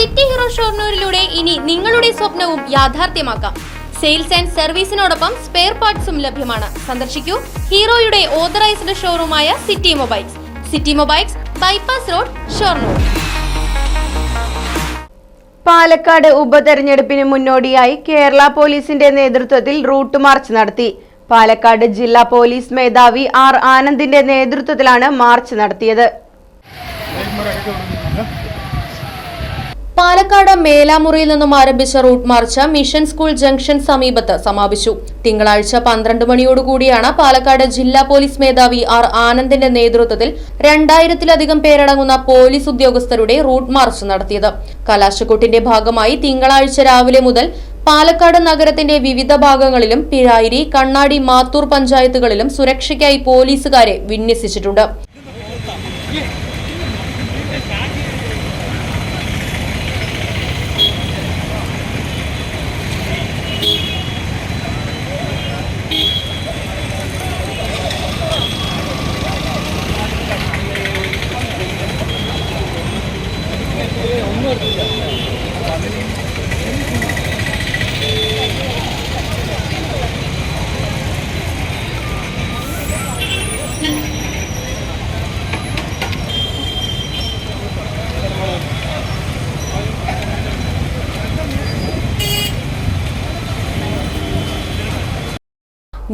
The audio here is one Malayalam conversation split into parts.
സിറ്റി ഹീറോ ഷോർണൂരിലൂടെ ഇനി നിങ്ങളുടെ സ്വപ്നവും യാഥാർത്ഥ്യമാക്കാം. സെയിൽസ് ആൻഡ് സർവീസിനോടൊപ്പം സ്പെയർ പാർട്സും ലഭ്യമാണ്. സന്ദർശിക്കൂ ഹീറോയുടെ authorised ഷോറൂമായ city mobiles. City mobiles bypass road Shoranur. Palakkad ഉപതെരഞ്ഞെടുപ്പിന് മുന്നോടിയായി കേരള പോലീസിന്റെ നേതൃത്വത്തിൽ റൂട്ട് മാർച്ച് നടത്തി. പാലക്കാട് ജില്ലാ പോലീസ് മേധാവി ആർ ആനന്ദിന്റെ നേതൃത്വത്തിലാണ് മാർച്ച് നടത്തിയത്. പാലക്കാട് മേലാമുറിയിൽ നിന്നും ആരംഭിച്ച route march mission school junction സമീപത്ത് സമാപിച്ചു. തിങ്കളാഴ്ച പന്ത്രണ്ട് മണിയോടുകൂടിയാണ് പാലക്കാട് ജില്ലാ പോലീസ് മേധാവി ആർ ആനന്ദിന്റെ നേതൃത്വത്തിൽ രണ്ടായിരത്തിലധികം പേരടങ്ങുന്ന പോലീസ് ഉദ്യോഗസ്ഥരുടെ റൂട്ട് മാർച്ച് നടത്തിയത്. കലാശക്കൊട്ടിന്റെ ഭാഗമായി തിങ്കളാഴ്ച രാവിലെ മുതൽ പാലക്കാട് നഗരത്തിന്റെ വിവിധ ഭാഗങ്ങളിലും പിഴായിരി കണ്ണാടി മാത്തൂർ പഞ്ചായത്തുകളിലും സുരക്ഷയ്ക്കായി പോലീസുകാരെ വിന്യസിച്ചിട്ടുണ്ട്.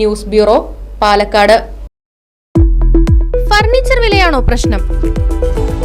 News bureau Palakkad. ഫർണിച്ചർ വിലയാണോ പ്രശ്നം?